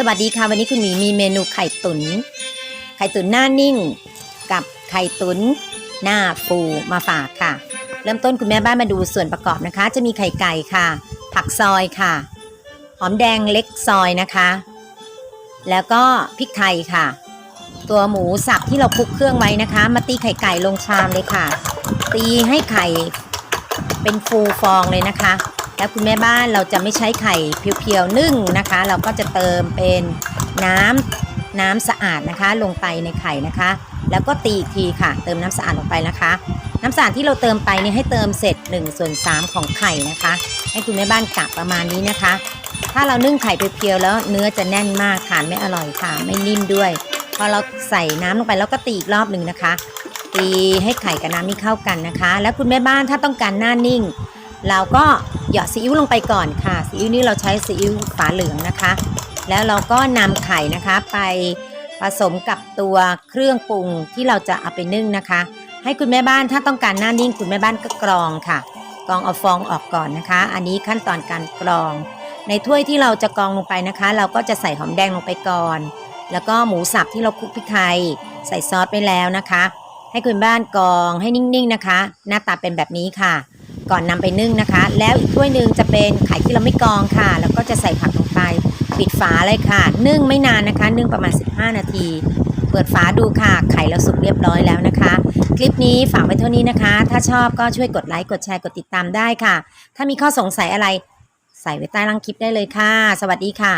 สวัสดีค่ะ วันนี้คุณหมีมีเมนูไข่ตุนไข่ตุ๋นหน้านิ่ง กับไข่ตุ๋นหน้าฟูมาฝากค่ะ เริ่มต้นคุณแม่บ้านมาดูส่วนประกอบนะคะ จะมีไข่ไก่ค่ะ ผักซอยค่ะ หอมแดงเล็กซอยนะคะ แล้วก็พริกไทยค่ะ ตัวหมูสับที่เราคลุกเครื่องไว้นะคะ มาตีไข่ไก่ลงชามเลยค่ะ ตีให้ไข่เป็นฟูฟองเลยนะคะ แล้วคุณแม่บ้านเราจะไม่ใช้ไข่เพียวๆนึ่งนะคะ เราก็จะเติมเป็นน้ำน้ำสะอาดนะคะ ลงไปในไข่นะคะ แล้วก็ตีอีกทีค่ะ เติมน้ำสะอาดลงไปนะคะ น้ำสะอาดที่เราเติมไปนี่ให้เติมเสร็จ1ส่วน3ของไข่นะคะ ให้คุณแม่บ้านกะประมาณนี้นะคะ ถ้าเรานึ่งไข่เพียวๆแล้วเนื้อจะแน่นมากทานไม่อร่อยค่ะ ไม่นิ่มด้วยพอเราใส่น้ำลงไปแล้วก็ตีอีกรอบหนึ่งนะคะ ตีให้ไข่กับน้ำนี่เข้ากันนะคะ แล้วคุณแม่บ้านถ้าต้องการหน้านิ่ง เราก็ หยอดซีอิ๊วลงไปก่อนค่ะซีอิ๊วนี่เราใช้ซีอิ๊วฝาเหลืองนะคะ แล้วเราก็นำไข่นะคะไปผสมกับตัวเครื่องปรุงที่เราจะเอาไปนึ่งนะคะ ให้คุณแม่บ้านถ้าต้องการหน้านิ่งคุณแม่บ้านก็กรองค่ะกรองเอาฟองออกก่อนนะคะ อันนี้ขั้นตอนการกรอง ในถ้วยที่เราจะกรองลงไปนะคะ เราก็จะใส่หอมแดงลงไปก่อน แล้วก็หมูสับที่เราคลุกพริกไทยใส่ซอสไปแล้วนะคะ ให้คุณบ้านกรองให้นิ่งๆนะคะ หน้าตาเป็นแบบนี้ค่ะ ก่อนนำไปนึ่งนะคะ แล้วอีกถ้วยหนึ่งจะเป็นไข่ที่เราไม่กรองค่ะ แล้วก็จะใส่ผักลงไป ปิดฝาเลยค่ะ นึ่งไม่นานนะคะ นึ่งประมาณ 15 นาที เปิดฝาดูค่ะ ไข่เราสุกเรียบร้อยแล้วนะคะ คลิปนี้ฝากไว้เท่านี้นะคะ ถ้าชอบก็ช่วยกดไลค์กดแชร์กดติดตามได้ค่ะ ถ้ามีข้อสงสัยอะไร ใส่ไว้ใต้ล่างคลิปได้เลยค่ะ สวัสดีค่ะ